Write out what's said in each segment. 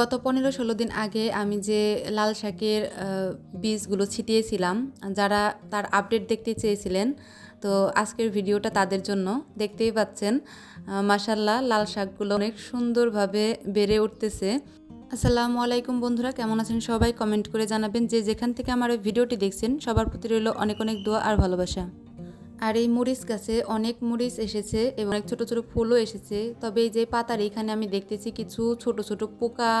গত পনেরো ষোলো দিন আগে আমি যে লাল শাকের বীজগুলো ছিটিয়েছিলাম, যারা তার আপডেট দেখতে চেয়েছিলেন, তো আজকের ভিডিওটা তাদের জন্য দেখতেই পাচ্ছেন মাসাল্লাহ লাল শাকগুলো অনেক সুন্দরভাবে বেড়ে উঠতেছে। আসসালামু আলাইকুম বন্ধুরা, কেমন আছেন সবাই? কমেন্ট করে জানাবেন যে যেখান থেকে আমার ভিডিওটি দেখছেন, সবার প্রতি রইল অনেক অনেক দোয়া আর ভালোবাসা। আর এই মরিচ গাছে অনেক মরিচ এসেছে এবং অনেক ছোট ছোট ফুলও এসেছে। তবে এই যে পাতার এখানে আমি দেখতেছি কিছু ছোট ছোট পোকা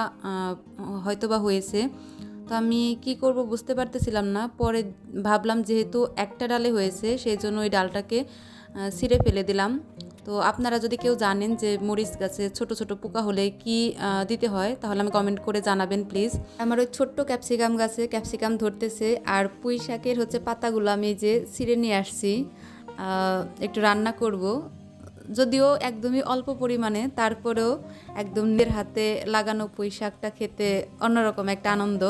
হয়তোবা হয়েছে। তো আমি কি করব বুঝতে পারতেছিলাম না। পরে ভাবলাম যেহেতু একটা ডালে হয়েছে সেই জন্য ওই ডালটাকে ছিঁড়ে ফেলে দিলাম। তো আপনারা যদি কেউ জানেন যে মরিচ গাছে ছোট ছোট পোকা হলে কি দিতে হয়, তাহলে আমি কমেন্ট করে জানাবেন, প্লিজ। আমার ওই ছোট্ট ক্যাপসিকাম গাছে ক্যাপসিকাম ধরতেছে। আর পুঁই শাকের হচ্ছে পাতাগুলো আমি যে ছিঁড়ে নিয়ে আসছি। একটু রান্না করব। যদিও একদমই অল্প পরিমাণে, তারপরেও একদম নিজের হাতে লাগানো পুঁই শাকটা খেতে অন্যরকম একটা আনন্দ।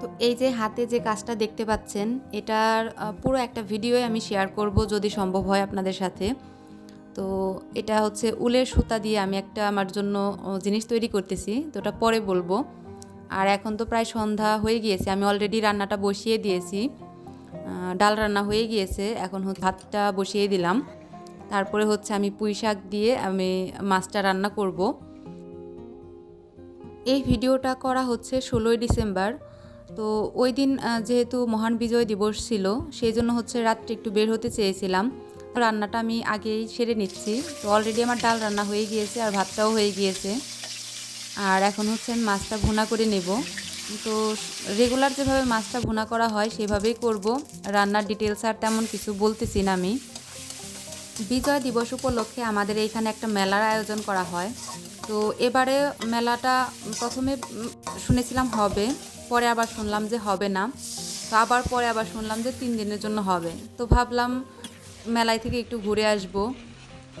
তো এই যে হাতে যে কাজটা দেখতে পাচ্ছেন, এটার পুরো একটা ভিডিও আমি শেয়ার করব যদি সম্ভব হয় আপনাদের সাথে। তো এটা হচ্ছে উলের সুতা দিয়ে আমি একটা আমার জন্য জিনিস তৈরি করতেছি। তো ওটা পরে বলব। আর এখন তো প্রায় সন্ধ্যা হয়ে গিয়েছে, আমি অলরেডি রান্নাটা বসিয়ে দিয়েছি। ডাল রান্না হয়ে গিয়েছে, এখন হচ্ছে ভাতটা বসিয়ে দিলাম। তারপরে হচ্ছে আমি পুঁই শাক দিয়ে আমি মাছটা রান্না করব। এই ভিডিওটা করা হচ্ছে ষোলোই ডিসেম্বর। তো ওই দিন যেহেতু মহান বিজয় দিবস ছিল, সেই জন্য হচ্ছে রাত্রে একটু বের হতে চেয়েছিলাম। রান্নাটা আমি আগেই সেরে নিচ্ছি। তো অলরেডি আমার ডাল রান্না হয়ে গিয়েছে আর ভাতটাও হয়ে গিয়েছে। আর এখন হচ্ছে আমি মাছটা ভুনা করে নেব। তো রেগুলার যেভাবে মাছটা ভুনা করা হয় সেভাবেই করব। রান্নার ডিটেলস আর তেমন কিছু বলতেছি না আমি। বিজয় দিবস উপলক্ষে আমাদের এইখানে একটা মেলার আয়োজন করা হয়। তো এবারে মেলাটা প্রথমে শুনেছিলাম হবে, পরে আবার শুনলাম যে হবে না। তো আবার পরে আবার শুনলাম যে তিন দিনের জন্য হবে। তো ভাবলাম মেলায় থেকে একটু ঘুরে আসব।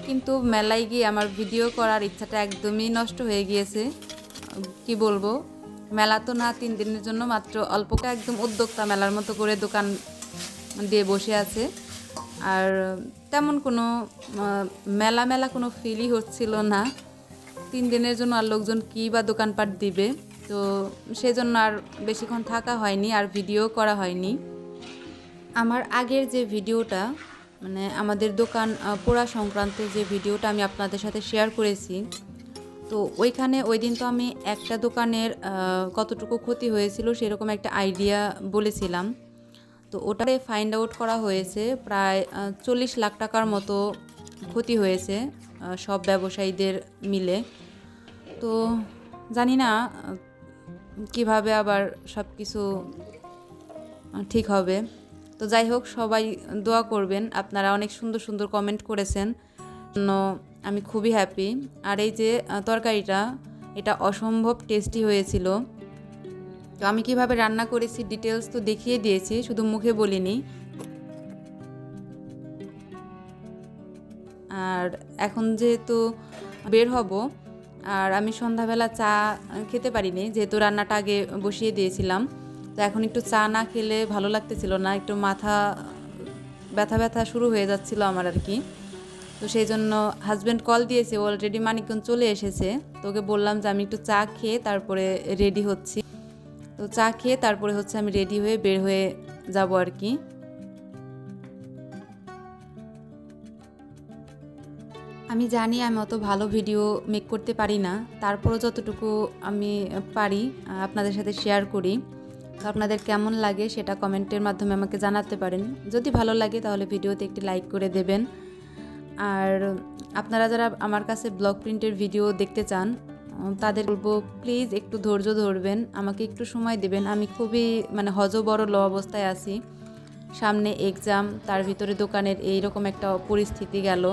কিন্তু মেলায় গিয়ে আমার ভিডিও করার ইচ্ছাটা একদমই নষ্ট হয়ে গিয়েছে। কি বলব? মেলা তো না, তিন দিনের জন্য মাত্র অল্পকে একদম উদ্যোক্তা মেলার মতো করে দোকান দিয়ে বসে আছে। আর তেমন কোনো মেলা মেলা কোনো ফিলই হচ্ছিল না। তিন দিনের জন্য আর লোকজন কী বা দোকানপাট দিবে? তো সেজন্য আর বেশিক্ষণ থাকা হয়নি, আর ভিডিও করা হয়নি। আমার আগের যে ভিডিওটা মানে আমাদের দোকান পোড়া সংক্রান্ত যে ভিডিওটা আমি আপনাদের সাথে শেয়ার করেছি, তো ওইখানে ওই দিন তো আমি একটা দোকানের কতটুকু ক্ষতি হয়েছিল সেরকম একটা আইডিয়া বলেছিলাম। তো ওটারে ফাইন্ড আউট করা হয়েছে, প্রায় চল্লিশ লাখ টাকার মতো ক্ষতি হয়েছে সব ব্যবসায়ীদের মিলে। তো জানি না কীভাবে আবার সব কিছু ঠিক হবে। তো যাই হোক, সবাই দোয়া করবেন। আপনারা অনেক সুন্দর সুন্দর কমেন্ট করেছেন। আমি খুবই হ্যাপি আর এই যে তরকারিটা, এটা অসম্ভব টেস্টি হয়েছিল। তো আমি কীভাবে রান্না করেছি ডিটেলস তো দেখিয়ে দিয়েছি, শুধু মুখে বলিনি। আর এখন যেহেতু বের হব, আর আমি সন্ধ্যাবেলা চা খেতে পারিনি, যেহেতু রান্নাটা আগে বসিয়ে দিয়েছিলাম। তো এখন একটু চা না খেলে ভালো লাগতেছিল না, একটু মাথা ব্যথা ব্যথা শুরু হয়ে যাচ্ছিল আমার আর কি। তো সেই জন্য হাজব্যান্ড কল দিয়েছে অলরেডি মানিকগঞ্জ চলে এসেছে। তোকে বললাম যে আমি একটু চা খেয়ে তারপরে রেডি হচ্ছি। তো চা খেয়ে তারপরে হচ্ছে আমি রেডি হয়ে বের হয়ে যাব আর কি। আমি জানি আমি অত ভালো ভিডিও মেক করতে পারি না, তারপরও যতটুকু আমি পারি আপনাদের সাথে শেয়ার করি। তো আপনাদের কেমন লাগে সেটা কমেন্টের মাধ্যমে আমাকে জানাতে পারেন। যদি ভালো লাগে তাহলে ভিডিওতে একটি লাইক করে দেবেন। আর আপনারা যারা আমার কাছে ব্লগ প্রিন্টের ভিডিও দেখতে চান, তাদের বলব, প্লিজ একটু ধৈর্য ধরবেন, আমাকে একটু সময় দেবেন। আমি খুবই মানে হজ বড় ল অবস্থায় আছি। সামনে এক্সাম তার ভিতরে দোকানের এই রকম একটা পরিস্থিতি গেল।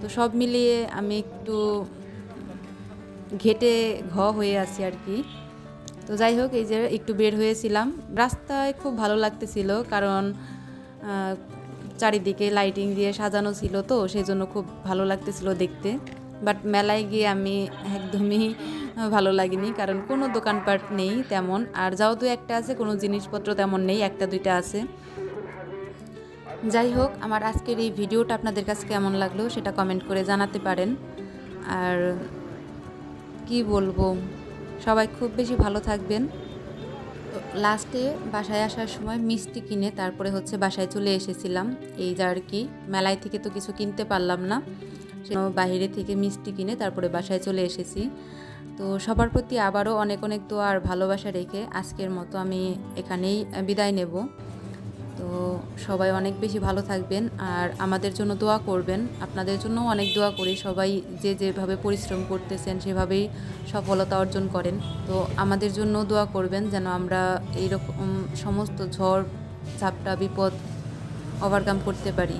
তো সব মিলিয়ে আমি একটু ঘেটে ঘ হয়ে আছি আর কি। তো যাই হোক, এই যে একটু বের হয়েছিলাম। রাস্তায় খুব ভালো লাগতেছিল কারণ চারিদিকে লাইটিং দিয়ে সাজানো ছিল তো সেই জন্য খুব ভালো লাগতেছিল দেখতে। বাট মেলায় গিয়ে আমি একদমই ভালো লাগেনি কারণ কোনো দোকানপাট নেই তেমন। আর যাও দু একটা আছে, কোনো জিনিসপত্র তেমন নেই, একটা দুইটা আছে। যাই হোক, আমার আজকের এই ভিডিওটা আপনাদের কাছে কেমন লাগল সেটা কমেন্ট করে জানাতে পারেন। আর কি বলব? সবাই খুব বেশি ভালো থাকবেন। লাস্টে বাসায় আসার সময় মিষ্টি কিনে তারপরে হচ্ছে বাসায় চলে এসেছিলাম। এই আর কি, মেলায় থেকে তো কিছু কিনতে পারলাম না। বাহিরে থেকে মিষ্টি কিনে তারপরে বাসায় চলে এসেছি। তো সবার প্রতি আবারও অনেক অনেক দোয়া আর ভালোবাসা রেখে আজকের মতো আমি এখানেই বিদায় নেব। তো সবাই অনেক বেশি ভালো থাকবেন আর আমাদের জন্য দোয়া করবেন। আপনাদের জন্য অনেক দোয়া করি সবাই যে যেভাবে পরিশ্রম করতেছেন সেভাবেই সফলতা অর্জন করেন। তো আমাদের জন্য দোয়া করবেন যেন আমরা এইরকম সমস্ত ঝড়, ঝাপটা, বিপদ ওভারকাম করতে পারি।